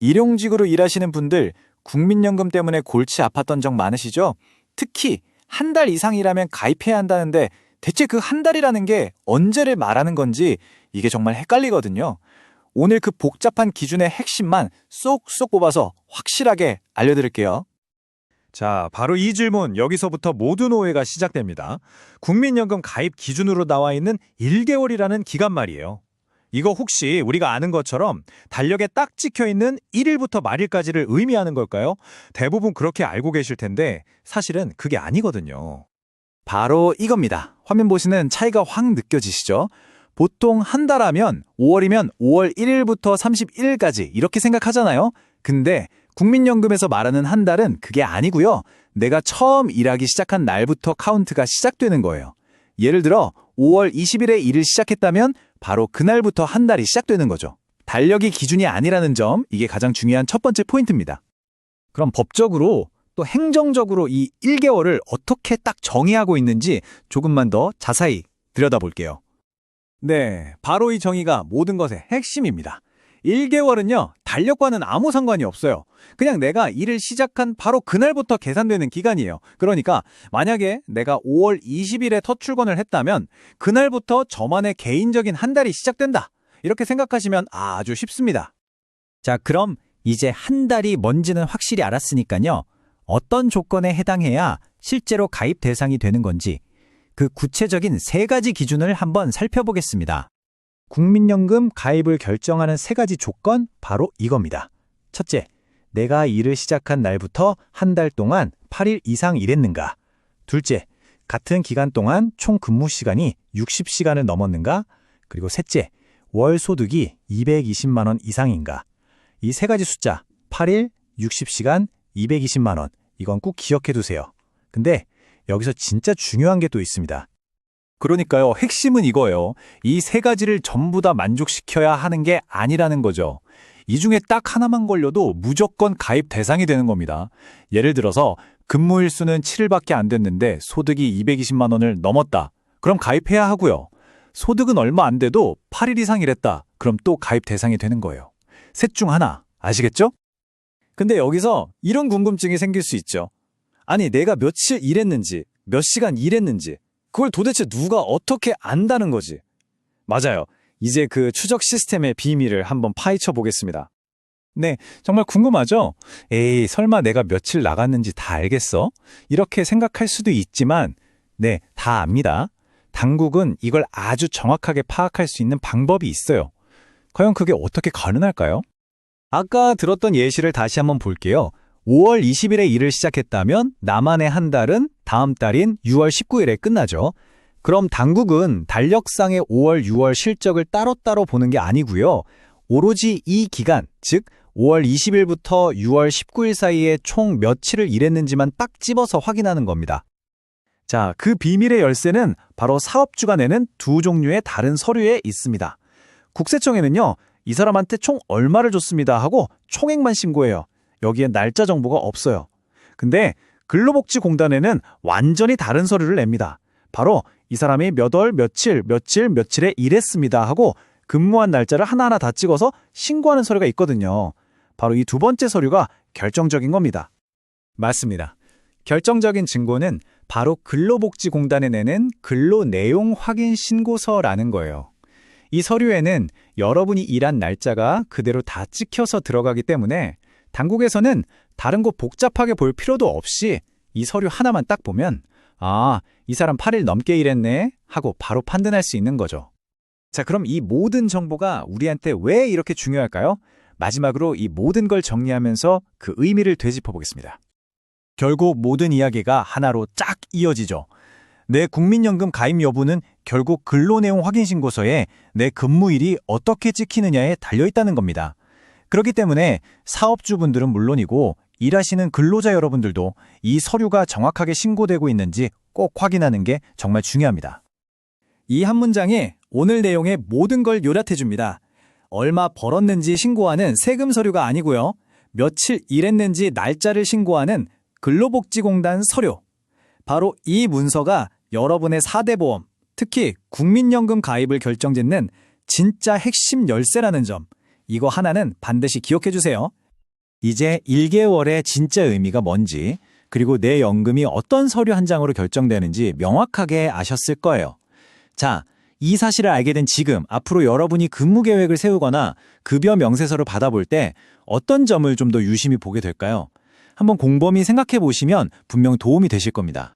일용직으로 일하시는 분들 국민연금 때문에 골치 아팠던 적 많으시죠? 특히 한 달 이상 일하면 가입해야 한다는데 대체 그 한 달이라는 게 언제를 말하는 건지 이게 정말 헷갈리거든요. 오늘 그 복잡한 기준의 핵심만 쏙쏙 뽑아서 확실하게 알려드릴게요. 자, 바로 이 질문 여기서부터 모든 오해가 시작됩니다. 국민연금 가입 기준으로 나와 있는 1개월이라는 기간 말이에요. 이거 혹시 우리가 아는 것처럼 달력에 딱 찍혀 있는 1일부터 말일까지를 의미하는 걸까요? 대부분 그렇게 알고 계실 텐데 사실은 그게 아니거든요. 바로 이겁니다. 화면 보시는 차이가 확 느껴지시죠? 보통 한 달 하면 5월이면 5월 1일부터 31일까지 이렇게 생각하잖아요. 근데 국민연금에서 말하는 한 달은 그게 아니고요. 내가 처음 일하기 시작한 날부터 카운트가 시작되는 거예요. 예를 들어 5월 20일에 일을 시작했다면 바로 그날부터 한 달이 시작되는 거죠. 달력이 기준이 아니라는 점, 이게 가장 중요한 첫 번째 포인트입니다. 그럼 법적으로 또 행정적으로 이 1개월을 어떻게 딱 정의하고 있는지 조금만 더 자세히 들여다볼게요. 네, 바로 이 정의가 모든 것의 핵심입니다. 1개월은요, 달력과는 아무 상관이 없어요. 그냥 내가 일을 시작한 바로 그날부터 계산되는 기간이에요. 그러니까 만약에 내가 5월 20일에 첫 출근을 했다면 그날부터 저만의 개인적인 한 달이 시작된다. 이렇게 생각하시면 아주 쉽습니다. 자, 그럼 이제 한 달이 뭔지는 확실히 알았으니까요. 어떤 조건에 해당해야 실제로 가입 대상이 되는 건지 그 구체적인 세 가지 기준을 한번 살펴보겠습니다. 국민연금 가입을 결정하는 세 가지 조건 바로 이겁니다. 첫째, 내가 일을 시작한 날부터 한 달 동안 8일 이상 일했는가? 둘째, 같은 기간 동안 총 근무 시간이 60시간을 넘었는가? 그리고 셋째, 월 소득이 220만 원 이상인가? 이 세 가지 숫자, 8일, 60시간, 220만 원. 이건 꼭 기억해 두세요. 근데 여기서 진짜 중요한 게 또 있습니다. 그러니까요, 핵심은 이거예요. 이 세 가지를 전부 다 만족시켜야 하는 게 아니라는 거죠. 이 중에 딱 하나만 걸려도 무조건 가입 대상이 되는 겁니다. 예를 들어서 근무 일 수는 7일밖에 안 됐는데 소득이 220만 원을 넘었다. 그럼 가입해야 하고요. 소득은 얼마 안 돼도 8일 이상 일했다. 그럼 또 가입 대상이 되는 거예요. 셋 중 하나. 아시겠죠? 근데 여기서 이런 궁금증이 생길 수 있죠. 아니, 내가 며칠 일했는지, 몇 시간 일했는지, 그걸 도대체 누가 어떻게 안다는 거지? 맞아요. 이제 그 추적 시스템의 비밀을 한번 파헤쳐 보겠습니다. 네, 정말 궁금하죠? 에이, 설마 내가 며칠 나갔는지 다 알겠어? 이렇게 생각할 수도 있지만, 네, 다 압니다. 당국은 이걸 아주 정확하게 파악할 수 있는 방법이 있어요. 과연 그게 어떻게 가능할까요? 아까 들었던 예시를 다시 한번 볼게요. 5월 20일에 일을 시작했다면 나만의 한 달은 다음 달인 6월 19일에 끝나죠. 그럼 당국은 달력상의 5월, 6월 실적을 따로따로 보는 게 아니고요. 오로지 이 기간, 즉 5월 20일부터 6월 19일 사이에 총 며칠을 일했는지만 딱 집어서 확인하는 겁니다. 자, 그 비밀의 열쇠는 바로 사업주가 내는 두 종류의 다른 서류에 있습니다. 국세청에는요, 이 사람한테 총 얼마를 줬습니다 하고 총액만 신고해요. 여기에 날짜 정보가 없어요. 근데 근로복지공단에는 완전히 다른 서류를 냅니다. 바로 이 사람이 몇 월, 며칠, 며칠, 며칠에 일했습니다 하고 근무한 날짜를 하나하나 다 찍어서 신고하는 서류가 있거든요. 바로 이 두 번째 서류가 결정적인 겁니다. 맞습니다. 결정적인 증거는 바로 근로복지공단에 내는 근로내용 확인 신고서라는 거예요. 이 서류에는 여러분이 일한 날짜가 그대로 다 찍혀서 들어가기 때문에 당국에서는 다른 거 복잡하게 볼 필요도 없이 이 서류 하나만 딱 보면 아, 이 사람 8일 넘게 일했네 하고 바로 판단할 수 있는 거죠. 자, 그럼 이 모든 정보가 우리한테 왜 이렇게 중요할까요? 마지막으로 이 모든 걸 정리하면서 그 의미를 되짚어 보겠습니다. 결국 모든 이야기가 하나로 쫙 이어지죠. 내 국민연금 가입 여부는 결국 근로내용 확인 신고서에 내 근무일이 어떻게 찍히느냐에 달려 있다는 겁니다. 그렇기 때문에 사업주분들은 물론이고 일하시는 근로자 여러분들도 이 서류가 정확하게 신고되고 있는지 꼭 확인하는 게 정말 중요합니다. 이 한 문장이 오늘 내용의 모든 걸 요약해 줍니다. 얼마 벌었는지 신고하는 세금 서류가 아니고요. 며칠 일했는지 날짜를 신고하는 근로복지공단 서류. 바로 이 문서가 여러분의 4대 보험, 특히 국민연금 가입을 결정짓는 진짜 핵심 열쇠라는 점. 이거 하나는 반드시 기억해 주세요. 이제 1개월의 진짜 의미가 뭔지, 그리고 내 연금이 어떤 서류 한 장으로 결정되는지 명확하게 아셨을 거예요. 자, 이 사실을 알게 된 지금, 앞으로 여러분이 근무 계획을 세우거나 급여 명세서를 받아볼 때 어떤 점을 좀 더 유심히 보게 될까요? 한번 곰곰이 생각해 보시면 분명 도움이 되실 겁니다.